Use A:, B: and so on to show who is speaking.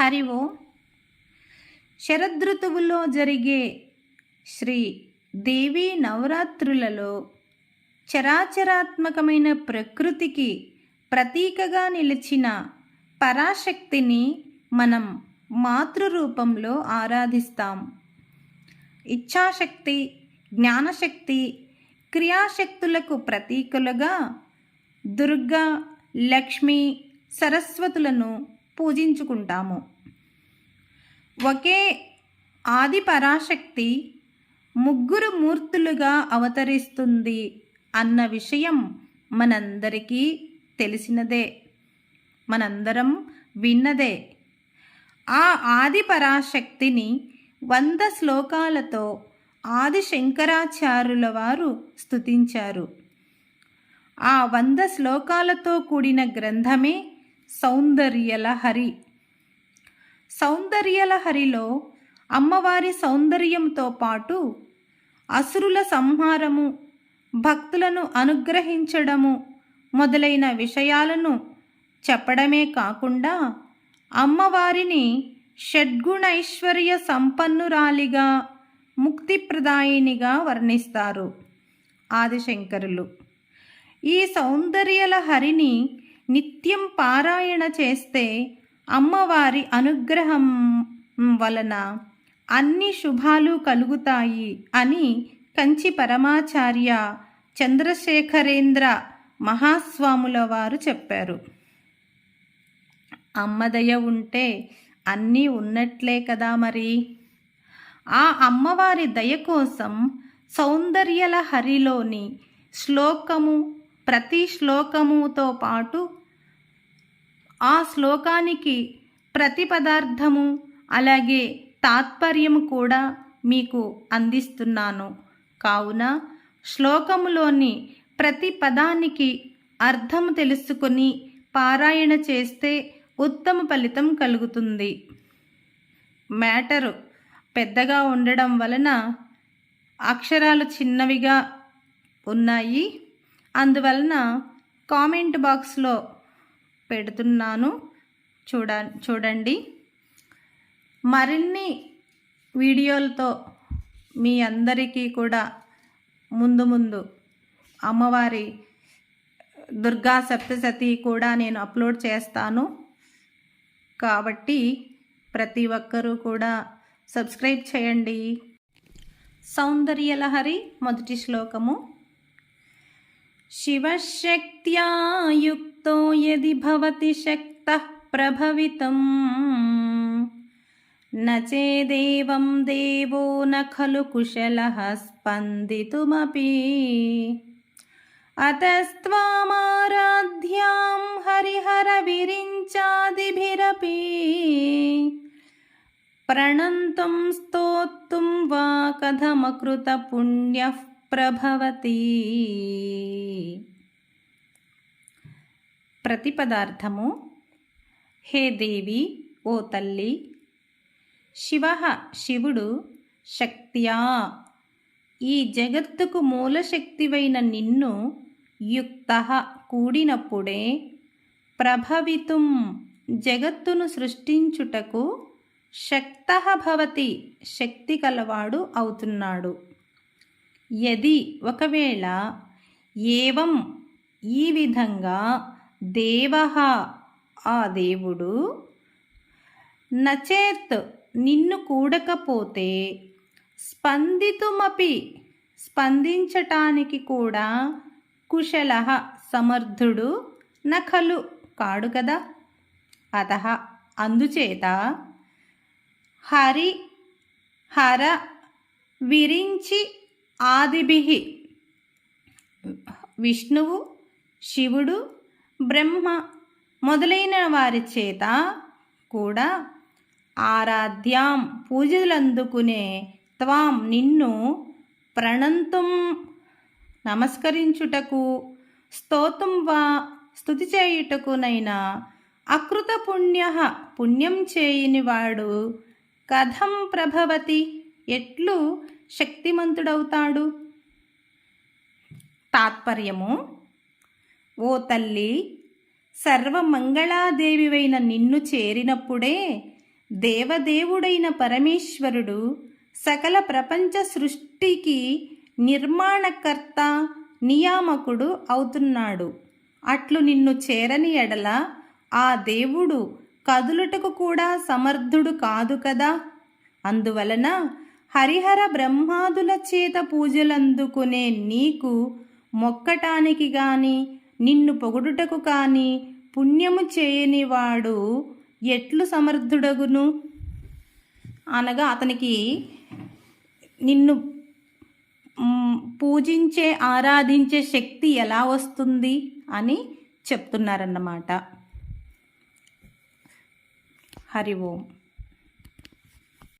A: హరి ఓం. శరదృతువులో జరిగే శ్రీ దేవీ నవరాత్రులలో చరాచరాత్మకమైన ప్రకృతికి ప్రతీకగా నిలిచిన పరాశక్తిని మనం మాతృరూపంలో ఆరాధిస్తాం. ఇచ్ఛాశక్తి జ్ఞానశక్తి క్రియాశక్తులకు ప్రతీకలుగా దుర్గా లక్ష్మి సరస్వతులను పూజించుకుంటాము. ఒకే ఆది పరాశక్తి ముగ్గురు మూర్తులుగా అవతరిస్తుంది అన్న విషయం మనందరికీ తెలిసినదే. మనందరం విన్నదే. ఆ ఆది పరాశక్తిని వంద శ్లోకాలతో ఆది శంకరాచార్యుల వారు స్తుతించారు. ఆ వంద శ్లోకాలతో కూడిన గ్రంథమే సౌందర్యలహరి. సౌందర్యలహరిలో అమ్మవారి సౌందర్యంతో పాటు అసురుల సంహారము భక్తులను అనుగ్రహించడము మొదలైన విషయాలను చెప్పడమే కాకుండా అమ్మవారిని షడ్గుణైశ్వర్య సంపన్నురాలిగా ముక్తిప్రదాయినిగా వర్ణిస్తారు. ఆదిశంకరులు. ఈ సౌందర్యల హరిని నిత్యం పారాయణ చేస్తే అమ్మవారి అనుగ్రహం వలన అన్ని శుభాలు కలుగుతాయి అని కంచి పరమాచార్య చంద్రశేఖరేంద్ర మహాస్వాముల వారు చెప్పారు. అమ్మదయ ఉంటే అన్నీ ఉన్నట్లే కదా మరి. ఆ అమ్మవారి దయ కోసం సౌందర్యల హరిలోని శ్లోకము ప్రతి శ్లోకముతో పాటు ఆ శ్లోకానికి ప్రతి పదార్థము అలాగే తాత్పర్యము కూడా మీకు అందిస్తున్నాను. కావున శ్లోకములోని ప్రతి పదానికి అర్థం తెలుసుకొని పారాయణ చేస్తే ఉత్తమ ఫలితం కలుగుతుంది. మ్యాటరు పెద్దగా ఉండడం వలన అక్షరాలు చిన్నవిగా ఉన్నాయి. అందువలన కామెంట్ బాక్స్లో పెడుతున్నాను. చూడ చూడండి. మరిన్ని వీడియోలతో మీ అందరికీ కూడా ముందు ముందు అమ్మవారి దుర్గా సప్తసతి కూడా నేను అప్లోడ్ చేస్తాను. కాబట్టి ప్రతి ఒక్కరూ కూడా సబ్స్క్రైబ్ చేయండి. సౌందర్యలహరి మొదటి శ్లోకము. शिवशक्त्या युक्तो यदि भवति शक्तः प्रभवितुम् न चेदेवं देवो न खलु कुशलः स्पन्दितुमपि अतस्त्वामाराध्यां हरिहरविरिञ्चादिभिरपि प्रणन्तुं स्तोत्तुं वा कथमकृतपुण्यः ప్రభవతి. ప్రతిపదార్థము హే దేవి ఓ తల్లి శివ శివుడు శక్త్యా. ఈ జగత్తుకు మూలశక్తివైన నిన్ను యుక్త కూడినప్పుడే ప్రభవితుం జగత్తును సృష్టించుటకు శక్త భవతి శక్తి కలవాడు అవుతున్నాడు. యది. ఒకవేళ ఏవం ఈ విధంగా దేవ ఆ దేవుడు నచేత్ నిన్ను కూడకపోతే స్పందితుమపి స్పందించటానికి కూడా కుశల సమర్థుడు నఖలు కాడు కదా. అత. అందుచేత హరి హర విరించి ఆదిభి. విష్ణువు శివుడు బ్రహ్మ మొదలైన వారి చేత కూడా ఆరాధ్యాం పూజలందుకునే త్వాం నిన్ను ప్రణంతుం నమస్కరించుటకు స్తోతం వా స్థుతి చేయుటకునైనా అకృత పుణ్య పుణ్యం చేయనివాడు కథం ప్రభవతి ఎట్లు శక్తిమంతుడవుతాడు. తాత్పర్యము ఓ తల్లి సర్వమంగళాదేవివైన నిన్ను చేరినప్పుడే దేవదేవుడైన పరమేశ్వరుడు సకల ప్రపంచ సృష్టికి నిర్మాణకర్త నియామకుడు అవుతున్నాడు. అట్లు నిన్ను చేరని ఎడల ఆ దేవుడు కదులుటకు కూడా సమర్థుడు కాదు కదా. అందువలన హరిహర బ్రహ్మాదుల చేత పూజలందుకునే నీకు మొక్కటానికి గాని నిన్ను పొగుడుటకు కాని పుణ్యము చేయనివాడు ఎట్లు సమర్థుడగును? అనగా అతనికి నిన్ను పూజించే ఆరాధించే శక్తి ఎలా వస్తుంది అని చెప్తున్నారన్నమాట. హరి ఓం.